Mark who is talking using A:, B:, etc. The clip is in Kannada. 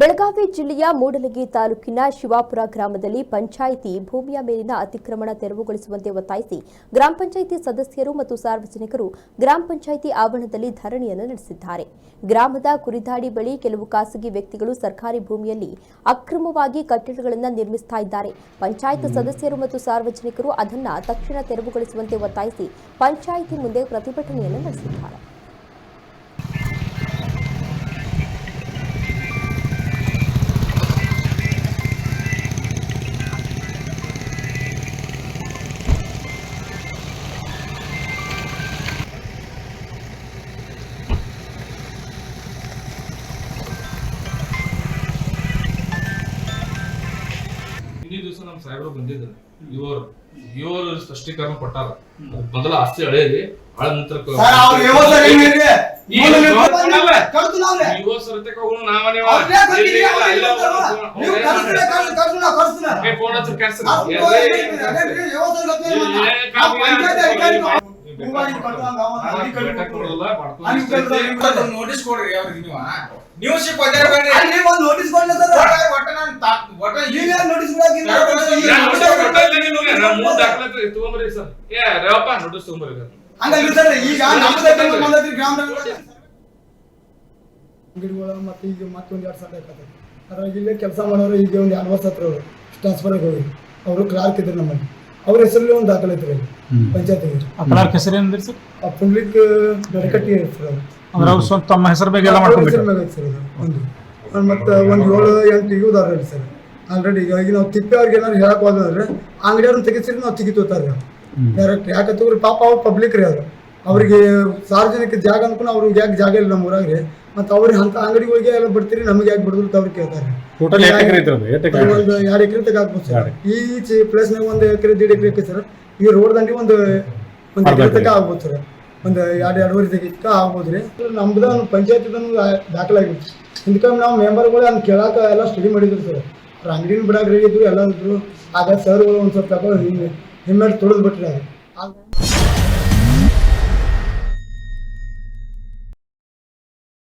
A: ಬೆಳಗಾವಿ ಜಿಲ್ಲೆಯ ಮೂಡಲಗಿ ತಾಲೂಕಿನ ಶಿವಾಪುರ ಗ್ರಾಮದಲ್ಲಿ ಪಂಚಾಯಿತಿ ಭೂಮಿಯ ಮೇಲಿನ ಅತಿಕ್ರಮಣ ತೆರವುಗೊಳಿಸುವಂತೆ ಒತ್ತಾಯಿಸಿ ಗ್ರಾಮ ಪಂಚಾಯಿತಿ ಸದಸ್ಯರು ಮತ್ತು ಸಾರ್ವಜನಿಕರು ಗ್ರಾಮ ಪಂಚಾಯಿತಿ ಆವರಣದಲ್ಲಿ ಧರಣಿಯನ್ನು ನಡೆಸಿದ್ದಾರೆ. ಗ್ರಾಮದ ಕುರಿದಾಡಿ ಬಳಿ ಕೆಲವು ಖಾಸಗಿ ವ್ಯಕ್ತಿಗಳು ಸರ್ಕಾರಿ ಭೂಮಿಯಲ್ಲಿ ಅಕ್ರಮವಾಗಿ ಕಟ್ಟಡಗಳನ್ನು ನಿರ್ಮಿಸ್ತಾ ಇದ್ದಾರೆ. ಪಂಚಾಯತ್ ಸದಸ್ಯರು ಮತ್ತು ಸಾರ್ವಜನಿಕರು ಅದನ್ನು ತಕ್ಷಣ ತೆರವುಗೊಳಿಸುವಂತೆ ಒತ್ತಾಯಿಸಿ ಪಂಚಾಯಿತಿ ಮುಂದೆ ಪ್ರತಿಭಟನೆಯನ್ನು ನಡೆಸಿದ್ದಾರೆ.
B: ದಿವಸ ನಮ್ ಸಾಹೇಬರು ಬಂದಿದ್ರು ಇವರು ಇವರು ಸ್ಪಷ್ಟೀಕರಣ ಕೊಟ್ಟಾರ. ಮೊದಲ ಆಸ್ತಿ ಹಳೇರಿ ಹಳ ನಂತರ ಫೋನ್ ಹಚ್ಚಿ.
C: ನೋಟಿಸ್ ಕೊಡ್ರಿ ಅವ್ರಿಗೆ ನೀವು ನೀವು ಸಿಕ್ ಒದ್ದಾಡ್ಬೇಡ್ರಿ
D: ಅಲ್ಲಿ ಒಂದು ನೋಟಿಸ್ ಕೊಡ್ಲಿ ಸರ್.
C: ಒಟ್ಟ- ಒಟ್ಟ ನಾನ್ ಒಟ್ಟ ಈ-
D: ನೋಟಿಸ್ ಕೊಡಾಕಿಲ್ಲ.
B: ಮೂರ್ ದಾಖಲಾತಿ ಸರ್. ಏ, ರೇವಪ್ಪ, ನೋಟಿಸ್ ತಗೊಂಬರ್ರಿ ಸರ್.
D: ಹಂಗಲ್ರಿ ಸರ್ ಈಗ ನಮ್ಮ ಸೈಡ್ ಬಂದೈತ್ರಿ ಗ್ರಾಮದಾಗ
E: ಅಂಗಡಿಗಳ ಮತ್ತು ಈಗ ಮತ್ತೊಂದು ಎರಡು ಸಾವಿರ ಆಕತ್ತೆ ಅದ್ರಾಗ ಇಲ್ಲೇ ಕೆಲಸ ಮಾಡೋರು ಈಗ ಒಂದು ಎರಡು ವರ್ಷ ಹತ್ರ ಅವರು ಟ್ರಾನ್ಸ್ಫರ್ಗೆ ಹೋಗಿ. ಅವರು ಕ್ಲಾರ್ಕ್ ಇದ್ರು ನಮ್ಮಲ್ಲಿ. ಅವ್ರ ಹೆಸರಲ್ಲಿ ಒಂದು ದಾಖಲೆ ತಗೊಳ್ಳಿ ಪಂಚಾಯತ್ ಪಂಚಾಯತಿಗೆ.
F: ಕ್ಲಾರ್ಕ್ ಹೆಸರು ಏನಿದ್ರಿ ಸರ್?
E: ಆ ಪುಂಡ್ಲಿಕ್ ನಡಕಟ್ಟಿ ಹೆಸರು
F: ಅಂದ್ರೆ ಅವ್ರು ಸ್ವಂತ ತಮ್ಮ ಹೆಸರು ಬಗ್ಗೆ ಎಲ್ಲ
E: ಅವ್ರ ಹೆಸರು ಐತೆ ಸರ್ ಅದು ಒಂದು. ಮತ್ತು ಒಂದು ಏಳು ಎಂಟು ಇಗುದಾರ ಅಲ್ಲಿ ಸರ್. ಆಲ್ರೆಡಿ ಈಗ ಈಗ ನಾವು ತಿಪ್ಪೆ ಅವ್ರಿಗೆ ಏನಾದ್ರು ಹೇಳಕ್ ಹೋದ್ರೆ ಅಂಗಡಿಯವ್ರನ್ನ ತೆಗಿಸಿರಿ ನಾವು ತೆಗಿತೋತಾರೆ ಡೈರೆಕ್ಟ್ ಯಾಕೆ ತಗೋರಿ ಪಾಪ ಅವ್ರು ಪಬ್ಲಿಕ್ ರೀ ಅದು. ಅವ್ರಿಗೆ ಸಾರ್ವಜನಿಕ ಜಾಗ ಅನ್ಕೊಂಡು ಅವ್ರಿಗೆ ಯಾಕೆ ಜಾಗ ಇಲ್ಲ ನಮ್ಮ ಊರಾಗ? ಮತ್ತೆ ಅವ್ರಿಗೆ ಅಂತ ಹೋಗಿ ಎಲ್ಲ ಬಿಡ್ತೀರಿ ನಮಗೆ ಯಾಕೆ ಬಿಡುದಿಲ್ಲ ಅಂತ ಅವ್ರು ಕೇಳ್ತಾರೆ.
F: ಟೋಟಲ್
E: ಒಂದು ಎರಡು ಎಕರೆ ತಗ ಹಾಕ್ಬೋದು ಸರ್. ಈ ಪ್ಲೇಸ್ನಾಗ ಒಂದು ಎಕರೆ ದೀಡ್ ಎಕರೆ ಐತೆ ಸರ್. ಈ ರೋಡ್ ದಂಡಿ ಒಂದು ಒಂದು ಎಕರೆ ತಗ ಆಗ್ಬೋದು ಸರ್. ಒಂದು ಎರಡು ಎರಡೂವರೆ ತೆಗಿತಕ ಆಗ್ಬೋದು ರೀ. ನಮ್ದು ಒಂದು ಪಂಚಾಯತಿದನ್ನು ದಾಖಲಾಗಿತ್ತು ಹಿಂದ್ಕೊಮ್ಮೆ ನಾವು ಮೆಂಬರ್ಗಳು ಅದನ್ನ ಕೇಳಾಕ ಎಲ್ಲ ಸ್ಟಡಿ ಮಾಡಿದ್ರು ಸರ್. ಅವ್ರ ಅಂಗಡಿನ ಬಿಡಾಕ ರೆಡಿ ಇದ್ರು ಎಲ್ಲ ಇದ್ರು. ಆಗ ಸರ್ಗಳು ಒಂದು ಸ್ವಲ್ಪ ಹಿಮ್ಮೆಟ್ ಹಿಮ್ಮೆಟ್ಟು ತುಳಿದು ಬಿಟ್ರಿ. ಅದು